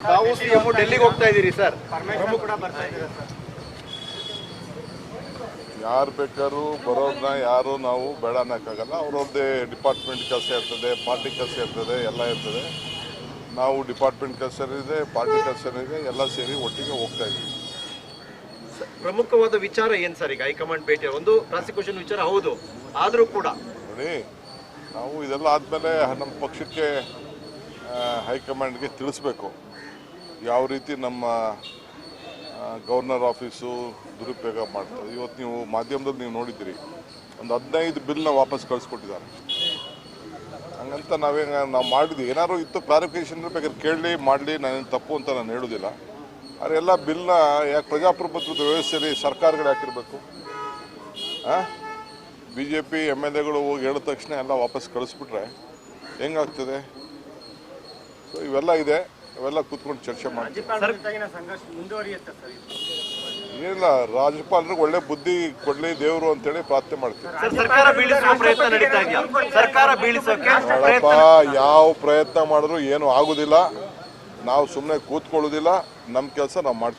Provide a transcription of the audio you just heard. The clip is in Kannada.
ತಾವು ಸಿಎಂ ಡೆಲ್ಲಿಗೆ ಹೋಗ್ತಾ ಇದ್ದೀರಿ ಸರ್. ಯಾರು ಬೇಕಾದ್ರೂ ಬರೋದನ್ನ ಯಾರು ನಾವು ಬೇಡ ಅನ್ನೋಕ್ಕಾಗಲ್ಲ ಅವ್ರವ್ರದ್ದೇ ಡಿಪಾರ್ಟ್ಮೆಂಟ್ ಕೆಲಸ ಇರ್ತದೆ ಪಾರ್ಟಿ ಕೆಲಸ ಇರ್ತದೆ ಎಲ್ಲ ಇರ್ತದೆ. ನಾವು ಡಿಪಾರ್ಟ್ಮೆಂಟ್ ಕೆಲಸ ಇದೆ ಪಾರ್ಟಿ ಕೆಲಸ ಇದೆ ಎಲ್ಲ ಸೇರಿ ಒಟ್ಟಿಗೆ ಹೋಗ್ತಾ ಇದ್ದೀವಿ. ಪ್ರಮುಖವಾದ ವಿಚಾರ ಏನು ಸರ್ ಈಗ? ಹೈಕಮಾಂಡ್ ಭೇಟಿ ಒಂದು ಪ್ರಾಸಿಕ್ಯೂಷನ್ ವಿಚಾರ ಹೌದು ಆದರೂ ಕೂಡ. ನೋಡಿ ನಾವು ಇದೆಲ್ಲ ಆದಮೇಲೆ ನಮ್ಮ ಪಕ್ಷಕ್ಕೆ ಹೈಕಮಾಂಡ್ಗೆ ತಿಳಿಸ್ಬೇಕು ಯಾವ ರೀತಿ ನಮ್ಮ ಗವರ್ನರ್ ಆಫೀಸು ದುರುಪಯೋಗ ಮಾಡ್ತಾರೆ ಇವತ್ತು ನೀವು ಮಾಧ್ಯಮದಲ್ಲಿ ನೀವು ನೋಡಿದ್ದೀರಿ, ಒಂದು ಹದಿನೈದು ಬಿಲ್ನ ವಾಪಸ್ ಕಳಿಸ್ಕೊಟ್ಟಿದ್ದಾರೆ. ಹಂಗಂತ ನಾವೇನು ನಾವು ಮಾಡಿದ್ವಿ. ಏನಾದ್ರು ಇತ್ತು ಕ್ಲಾರಿಫಿಕೇಶನ್ ಬೇಕಾದ್ರೆ ಕೇಳಲಿ ಮಾಡಲಿ, ನಾನೇನು ತಪ್ಪು ಅಂತ ನಾನು ಹೇಳೋದಿಲ್ಲ. ಆದರೆ ಎಲ್ಲ ಬಿಲ್ನ ಯಾಕೆ ಪ್ರಜಾಪ್ರಭುತ್ವದ ವ್ಯವಸ್ಥೆಯಲ್ಲಿ ಸರ್ಕಾರಗಳು ಯಾಕಿರಬೇಕು B J P M L ಎಗಳು ಹೋಗಿ ಹೇಳಿದ ತಕ್ಷಣ ಎಲ್ಲ ವಾಪಸ್ ಕಳಿಸ್ಬಿಟ್ರೆ ಹೆಂಗಾಗ್ತದೆ? ಸೊ ಇವೆಲ್ಲ ಇದೆ. ಇವೆಲ್ಲ ಕೂತ್ಕೊಂಡು ಚರ್ಚೆ ಮಾಡ್ತೀವಿ. ಏನಿಲ್ಲ ರಾಜ್ಯಪಾಲರಿಗೆ ಒಳ್ಳೆ ಬುದ್ಧಿ ಕೊಡ್ಲಿ ದೇವರು ಅಂತೇಳಿ ಪ್ರಾರ್ಥನೆ ಮಾಡ್ತೀವಿ. ಸರ್ ಸರ್ಕಾರ ಬೀಳಿಸುವ ಪ್ರಯತ್ನ ನಡೀತಾ ಇದೆಯಾ? ಸರ್ಕಾರ ಬೀಳಿಸೋಕೆ ನೋಡಪ್ಪ ಯಾವ ಪ್ರಯತ್ನ ಮಾಡಿದ್ರು ಏನು ಆಗುದಿಲ್ಲ. ನಾವು ಸುಮ್ಮನೆ ಕೂತ್ಕೊಳ್ಳೋದಿಲ್ಲ. ನಮ್ಮ ಕೆಲಸ ನಾವು ಮಾಡ್ತೀವಿ.